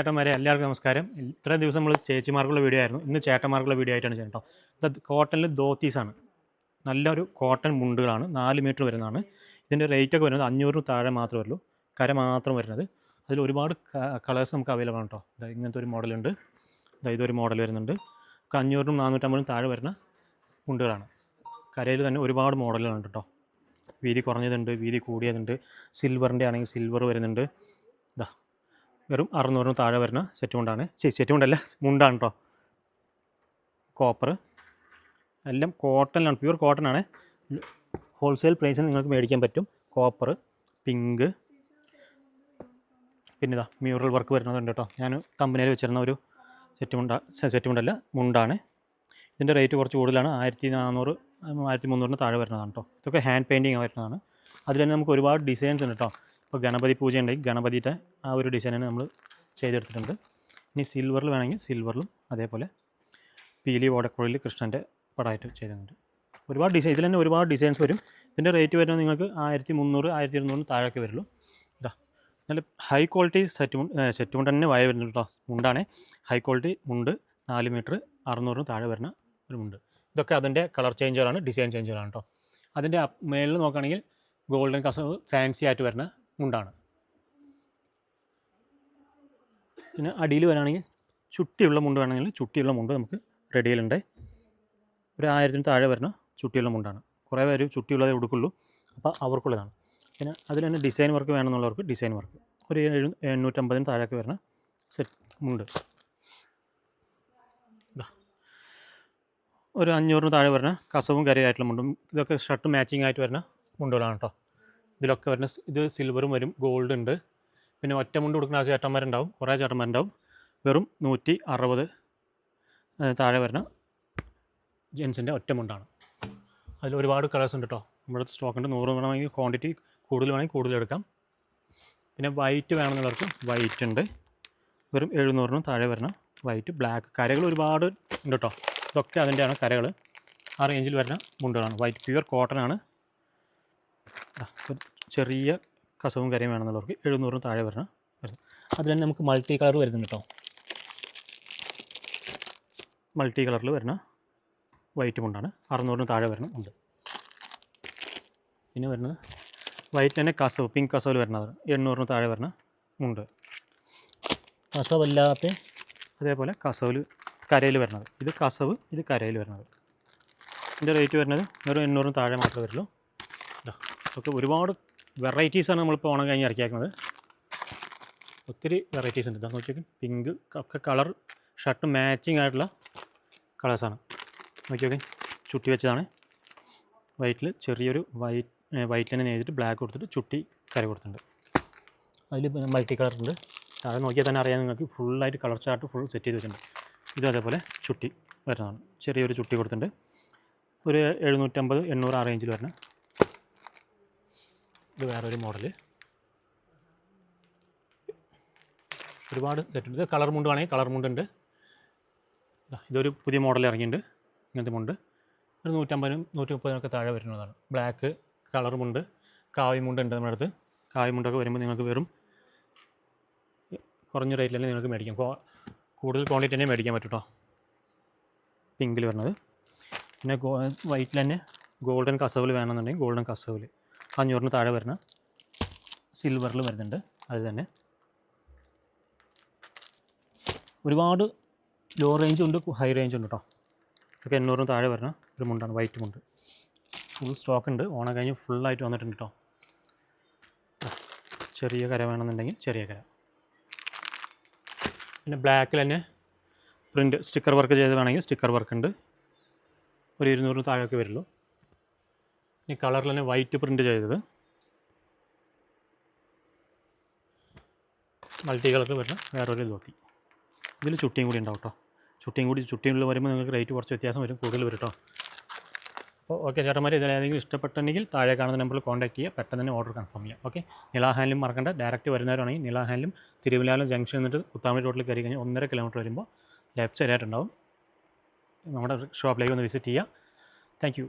ചേട്ടന്മാരെ എല്ലാവർക്കും നമസ്കാരം. ഇത്രയും ദിവസം നമ്മൾ ചേച്ചിമാർക്കുള്ള വീഡിയോ ആയിരുന്നു. ഇന്ന് ചേട്ടന്മാർക്കുള്ള വീഡിയോ ആയിട്ടാണ് ചേട്ടോ ഇത് കോട്ടണിൽ ധോത്തീസാണ് നല്ലൊരു കോട്ടൺ മുണ്ടുകളാണ്. നാല് മീറ്റർ വരുന്നതാണ്. ഇതിന്റെ റേറ്റ് ഒക്കെ വരുന്നത് അഞ്ഞൂറിന് താഴെ മാത്രമേ ഉള്ളൂ കര മാത്രം വരുന്നത്. അതിൽ ഒരുപാട് കളേഴ്സ് നമുക്ക് അവൈലബിൾ ആണ് കേട്ടോ ഇങ്ങനത്തെ ഒരു മോഡലുണ്ട് ഇതാ ഇതൊരു മോഡൽ വരുന്നുണ്ട്. അഞ്ഞൂറിനും നാനൂറ്റമ്പതിനും താഴെ വരുന്ന മുണ്ടുകളാണ്. കരയിൽ തന്നെ ഒരുപാട് മോഡലുകളുണ്ട് കേട്ടോ വീതി കുറഞ്ഞതുണ്ട് വീതി കൂടിയതുണ്ട്. സിൽവറിന്റെ ആണെങ്കിൽ സിൽവർ വരുന്നുണ്ട്. വെറും അറുന്നൂറിന് താഴെ വരുന്ന സെറ്റ് മുണ്ടാണ്. സെറ്റ് മുണ്ടല്ല മുണ്ടാണ് കേട്ടോ കോപ്പർ എല്ലാം കോട്ടണിലാണ് പ്യൂർ കോട്ടൺ ആണ്. ഹോൾസെയിൽ പ്രൈസിന് നിങ്ങൾക്ക് മേടിക്കാൻ പറ്റും. കോപ്പർ പിങ്ക് പിന്നെ ഇതാ മ്യൂറൽ വർക്ക് വരുന്നതുണ്ട് കേട്ടോ ഞാൻ കമ്പനിയിൽ വെച്ചിരുന്ന ഒരു സെറ്റ് മുണ്ട സെറ്റ് മുണ്ടല്ല മുണ്ടാണ്. ഇതിന്റെ റേറ്റ് കുറച്ച് കൂടുതലാണ്. ആയിരത്തി നാനൂറ് ആയിരത്തി മുന്നൂറിന് താഴെ വരുന്നതാണ് കേട്ടോ ഇതൊക്കെ ഹാൻഡ് പെയിന്റിങ് വരുന്നതാണ്. അതിൽ തന്നെ നമുക്ക് ഒരുപാട് ഡിസൈൻസ് ഉണ്ട് കേട്ടോ ഇപ്പോൾ ഗണപതി പൂജ ഉണ്ടെങ്കിൽ ഗണപതിയുടെ ആ ഒരു ഡിസൈനാണ് നമ്മൾ ചെയ്തെടുത്തിട്ടുണ്ട്. ഇനി സിൽവറിൽ വേണമെങ്കിൽ സിൽവറിലും അതേപോലെ പീലി ഓടക്കുഴലിൽ കൃഷ്ണന്റെ പടമായിട്ട് ചെയ്തിട്ടുണ്ട്. ഒരുപാട് ഡിസൈൻ ഇതിൽ തന്നെ ഒരുപാട് ഡിസൈൻസ് വരും. ഇതിന്റെ റേറ്റ് വരുന്നത് നിങ്ങൾക്ക് ആയിരത്തി മുന്നൂറ് ആയിരത്തി ഇരുന്നൂറിന് താഴേക്ക് വരുള്ളൂ. ഇതാ. നല്ല ഹൈ ക്വാളിറ്റി സെറ്റ് സെറ്റ് മുണ്ട് തന്നെ വയ വരുന്നുണ്ട് കേട്ടോ മുണ്ടാണ്. ഹൈ ക്വാളിറ്റി മുണ്ട് നാല് മീറ്റർ അറുന്നൂറിന് താഴെ വരുന്ന ഒരു മുണ്ട്. ഇതൊക്കെ അതിന്റെ കളർ ചേഞ്ചറാണ് ഡിസൈൻ ചേഞ്ചറാണ് കേട്ടോ അതിന്റെ മേളിൽ നോക്കുകയാണെങ്കിൽ ഗോൾഡൻ കസവ് ഫാൻസി ആയിട്ട് വരുന്ന മുണ്ടാണ്. പിന്നെ അടിയിൽ വരാണെങ്കിൽ ചുട്ടിയുള്ള മുണ്ട് വേണമെങ്കിൽ ചുട്ടിയുള്ള മുണ്ട് നമുക്ക് റെഡിയിലുണ്ട് ഒരു ആയിരത്തിന് താഴെ വരുന്ന ചുട്ടിയുള്ള മുണ്ടാണ്. കുറേ പേര് ചുട്ടിയുള്ളതേ ഉടുക്കുള്ളൂ. അപ്പോൾ അവർക്കുള്ളതാണ്. പിന്നെ അതിൽ തന്നെ ഡിസൈൻ വർക്ക് വേണമെന്നുള്ളവർക്ക് ഡിസൈൻ വർക്ക് ഒരു എഴു എണ്ണൂറ്റമ്പതിന് താഴേക്ക് വരുന്ന സെറ്റ് മുണ്ട്. ഒരു അഞ്ഞൂറിന് താഴെ വരുന്ന കസവും കരയായിട്ടുള്ള മുണ്ടും. ഇതൊക്കെ ഷർട്ട് മാച്ചിങ് ആയിട്ട് വരുന്ന മുണ്ടുകളാണ് കേട്ടോ. ഇതിലൊക്കെ വരുന്ന ഇത് സിൽവറും വരും ഗോൾഡ് ഉണ്ട്. പിന്നെ ഒറ്റ മുണ്ട് കൊടുക്കുന്ന ചേട്ടന്മാരുണ്ടാവും കുറേ ചേട്ടന്മാരുണ്ടാവും. വെറും നൂറ്റി അറുപത് താഴെ വരുന്ന ജെൻസിന്റെ ഒറ്റ മുണ്ടാണ്. അതിൽ ഒരുപാട് കളേഴ്സ് ഉണ്ട് കേട്ടോ നമ്മുടെ സ്റ്റോക്ക് ഉണ്ട്. നൂറ് വേണമെങ്കിൽ ക്വാണ്ടിറ്റി കൂടുതൽ വേണമെങ്കിൽ കൂടുതൽ എടുക്കാം. പിന്നെ വൈറ്റ് വേണമെന്നുള്ളവർക്ക് വൈറ്റ് ഉണ്ട്. വെറും എഴുന്നൂറിനും താഴെ വരുന്ന വൈറ്റ് ബ്ലാക്ക് കരകൾ ഒരുപാട് ഉണ്ട് കേട്ടോ ഇതൊക്കെ അതിന്റെയാണ് കരകൾ. ആ റേഞ്ചിൽ വരുന്ന മുണ്ടുകളാണ്. വൈറ്റ് പ്യുവർ കോട്ടൺ ആണ്. ചെറിയ കസവും കരയും വേണമെന്നുള്ളവർക്ക് എഴുന്നൂറിന് താഴെ വരണം. വരുന്നത് അതിൽ തന്നെ നമുക്ക് മൾട്ടി കളർ വരുന്നുണ്ട് കേട്ടോ മൾട്ടി കളറിൽ വരുന്ന വൈറ്റ് മുണ്ടാണ് അറുന്നൂറിന് താഴെ വരുന്ന ഉണ്ട്. പിന്നെ വരുന്നത് വൈറ്റ് തന്നെ കസവ് പിങ്ക് കസവിൽ വരുന്നത്. എണ്ണൂറിന് താഴെ വരുന്ന മുണ്ട്. കസവല്ലാത്ത അതേപോലെ കസവിൽ കരയിൽ വരുന്നത്. ഇത് കസവ് ഇത് കരയിൽ വരുന്നത്. ഇതിന്റെ റേറ്റ് വരുന്നത് വെറും എണ്ണൂറിന് താഴെ മാത്രമേ വരുള്ളൂ. ഒക്കെ ഒരുപാട് വെറൈറ്റീസാണ് നമ്മളിപ്പോൾ ഓണം കഴിഞ്ഞ് ഇറക്കിയേക്കുന്നത്. ഒത്തിരി വെറൈറ്റീസ് ഉണ്ട്. ഇതാ നോക്കിയൊക്കെ പിങ്ക് ഒക്കെ കളർ ഷർട്ട് മാച്ചിങ് ആയിട്ടുള്ള കളേഴ്സാണ് നോക്കിയൊക്കെ ചുട്ടി വെച്ചതാണ്. വൈറ്റിൽ ചെറിയൊരു വൈറ്റ് വൈറ്റ് തന്നെ നെയ്തിട്ട് ബ്ലാക്ക് കൊടുത്തിട്ട് ചുട്ടി കര കൊടുത്തിട്ടുണ്ട്. അതിൽ മൾട്ടി കളർ ഉണ്ട്. താഴെ നോക്കിയാൽ തന്നെ അറിയാം നിങ്ങൾക്ക് ഫുള്ളായിട്ട് കളർ ചാർട്ട് ഫുൾ സെറ്റ് ചെയ്ത് വെച്ചിട്ടുണ്ട്. ഇതും അതേപോലെ ചുട്ടി വരുന്നതാണ്. ചെറിയൊരു ചുട്ടി കൊടുത്തിട്ടുണ്ട്. ഒരു എഴുന്നൂറ്റമ്പത് എണ്ണൂറ് ആ റേഞ്ചിൽ വരുന്ന ഇത് വേറൊരു മോഡൽ ഒരുപാട് സെറ്റ് ഇത് കളർ മുണ്ട് വേണമെങ്കിൽ കളർ മുണ്ടുണ്ട്. ഇതൊരു പുതിയ മോഡൽ ഇറങ്ങിയിട്ടുണ്ട്. ഇങ്ങനത്തെ മുണ്ട്. ഒരു നൂറ്റമ്പതിനും നൂറ്റി മുപ്പതിനൊക്കെ താഴെ വരുന്നതാണ്. ബ്ലാക്ക് കളർ മുണ്ട് കാവി മുണ്ടുണ്ട് നമ്മുടെ അടുത്ത്. കാവി മുണ്ടൊക്കെ വരുമ്പോൾ നിങ്ങൾക്ക് വെറും കുറഞ്ഞ റേറ്റിൽ തന്നെ നിങ്ങൾക്ക് മേടിക്കാം. കൂടുതൽ ക്വാണ്ടിറ്റി തന്നെ മേടിക്കാൻ പറ്റും കേട്ടോ പിങ്കിൽ വരുന്നത്. പിന്നെ വൈറ്റിൽ തന്നെ ഗോൾഡൻ കസവിൽ വേണമെന്നുണ്ടെങ്കിൽ ഗോൾഡൻ കസവിൽ അഞ്ഞൂറിന് താഴെ വരുന്ന സിൽവറിൽ വരുന്നുണ്ട്. അത് തന്നെ. ഒരുപാട് ലോ റേഞ്ച് ഉണ്ട് ഹൈ റേഞ്ച് ഉണ്ട് കേട്ടോ ഇതൊക്കെ എണ്ണൂറിന് താഴെ വരുന്ന ഒരു മുണ്ടാണ് വൈറ്റ് മുണ്ട്. ഫുൾ സ്റ്റോക്ക് ഉണ്ട്. ഓണം കഴിഞ്ഞ് ഫുള്ളായിട്ട് വന്നിട്ടുണ്ട് കേട്ടോ ചെറിയ കര വേണമെന്നുണ്ടെങ്കിൽ ചെറിയ കര. പിന്നെ ബ്ലാക്കിൽ തന്നെ പ്രിന്റ് സ്റ്റിക്കർ വർക്ക് ചെയ്ത് വേണമെങ്കിൽ സ്റ്റിക്കർ വർക്ക് ഉണ്ട്. ഒരു ഇരുന്നൂറിന് താഴെയൊക്കെ വരുള്ളൂ. ഇനി കളറിൽ തന്നെ വൈറ്റ് പ്രിന്റ് ചെയ്തത് മൾട്ടി കളറിൽ വരുന്ന വേറൊരു ധോത്തി ഇതിൽ ചുട്ടിയും കൂടി ഉണ്ടാവും കേട്ടോ ചുട്ടിയും കൂടി ചുട്ടിയുള്ള വരുമ്പോൾ നിങ്ങൾക്ക് റേറ്റ് കുറച്ച് വ്യത്യാസം വരും കൂടുതൽ വരും കേട്ടോ അപ്പോൾ ഓക്കെ ചേട്ടന്മാർ ഇതിലേതെങ്കിലും ഇഷ്ടപ്പെട്ടെങ്കിൽ താഴെ കാണുന്ന നമ്പറിൽ കോൺടാക്ട് ചെയ്യുക പെട്ടെന്ന് തന്നെ ഓർഡർ കൺഫേം ചെയ്യാം ഓക്കെ നിലാ ഹാൻഡിലും മറക്കണ്ട ഡയറക്റ്റ് വരുന്നവരാണെങ്കിൽ നിലാ ഹാൻഡിലും തിരുവല്ലാലും ജംഗ്ഷൻ എന്നിട്ട് കുത്താമണി റോഡിൽ കയറി കഴിഞ്ഞാൽ ഒന്നര കിലോമീറ്റർ വരുമ്പോൾ ലെഫ്റ്റ് സൈഡായിട്ടുണ്ടാവും നമ്മുടെ ഷോപ്പിലേക്ക് ഒന്ന് വിസിറ്റ് ചെയ്യുക. താങ്ക്